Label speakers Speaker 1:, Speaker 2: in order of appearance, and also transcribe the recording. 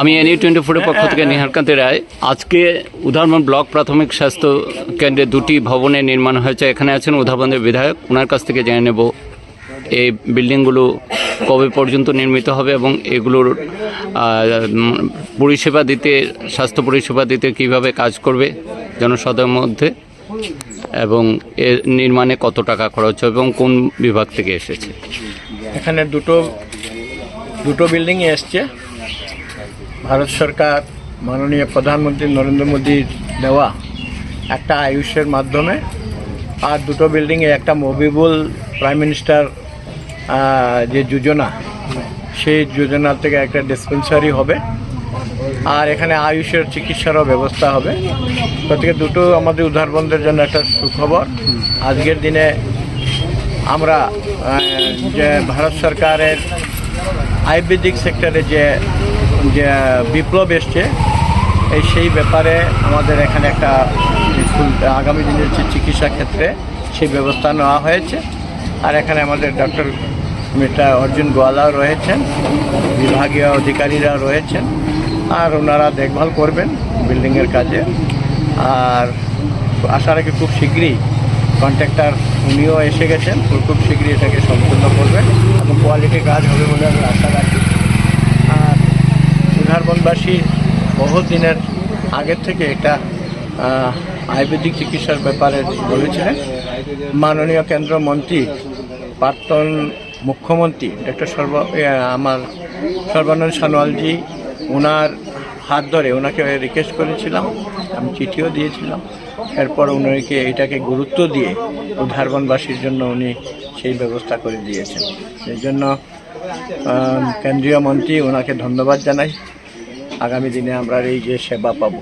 Speaker 1: আমি এনই টোয়েন্টি ফোরের পক্ষ থেকে নিহারকান্তি রায়। আজকে উদাহরণ ব্লক প্রাথমিক স্বাস্থ্য কেন্দ্রে দুটি ভবনের নির্মাণ হয়েছে। এখানে আছেন উদাহরণের বিধায়ক। ওনার কাছ থেকে জেনে নেব এই বিল্ডিংগুলো কবে পর্যন্ত নির্মিত হবে এবং এগুলোর পরিষেবা দিতে স্বাস্থ্য পরিষেবা দিতে কীভাবে কাজ করবে জনসাধারণের মধ্যে এবং এর নির্মাণে কত টাকা খরচ হবে এবং কোন বিভাগ থেকে এসেছে?
Speaker 2: এখানে দুটো দুটো বিল্ডিং এসছে। ভারত সরকার মাননীয় প্রধানমন্ত্রী নরেন্দ্র মোদীর দেওয়া একটা আয়ুষের মাধ্যমে আর দুটো বিল্ডিংয়ে একটা মবিবুল প্রাইম মিনিস্টার যে যোজনা, সেই যোজনা থেকে একটা ডিসপেন্সারি হবে। আর এখানে আয়ুষের চিকিৎসারও ব্যবস্থা হবে। প্রত্যেকে দুটো আমাদের উদ্ধারবন্ধের জন্য একটা সুখবর। আজকের দিনে আমরা যে ভারত সরকারের আয়ুর্বেদিক সেক্টরে যে যে বিপ্লব এসছে, এই সেই ব্যাপারে আমাদের এখানে একটা ফুল- আগামী দিনের যে চিকিৎসা ক্ষেত্রে সেই ব্যবস্থা নেওয়া হয়েছে। আর এখানে আমাদের ডক্টর মিস্টার অর্জুন গোয়ালাও রয়েছেন, বিভাগীয় অধিকারীরা রয়েছেন, আর ওনারা দেখভাল করবেন বিল্ডিংয়ের কাজে। আর আশা রাখি খুব শীঘ্রই কন্ট্রাক্টর উনিও এসে গেছেন, খুব শীঘ্রই এটাকে সম্পূর্ণ করবেন। এবং কোয়ালিটি কাজ হবে বলে আমি আশা রাখি। উধারবনবাসী বহু দিনের আগের থেকে এটা আয়ুর্বেদিক চিকিৎসার ব্যাপারে বলেছিলেন। মাননীয় কেন্দ্র মন্ত্রী প্রাক্তন মুখ্যমন্ত্রী, ডক্টর সর্ব আমার সর্বানন্দ সোনোয়ালজি ওনার হাত ধরে ওনাকে রিকোয়েস্ট করেছিলাম, আমি চিঠিও দিয়েছিলাম। এরপর উনাকে এটাকে গুরুত্ব দিয়ে উদ্ধারবনবাসীর জন্য উনি সেই ব্যবস্থা করে দিয়েছেন। সেই জন্য কেন্দ্রীয় মন্ত্রী ওনাকে ধন্যবাদ জানাই। আগামী দিনে আমরা এই যে সেবা পাবো।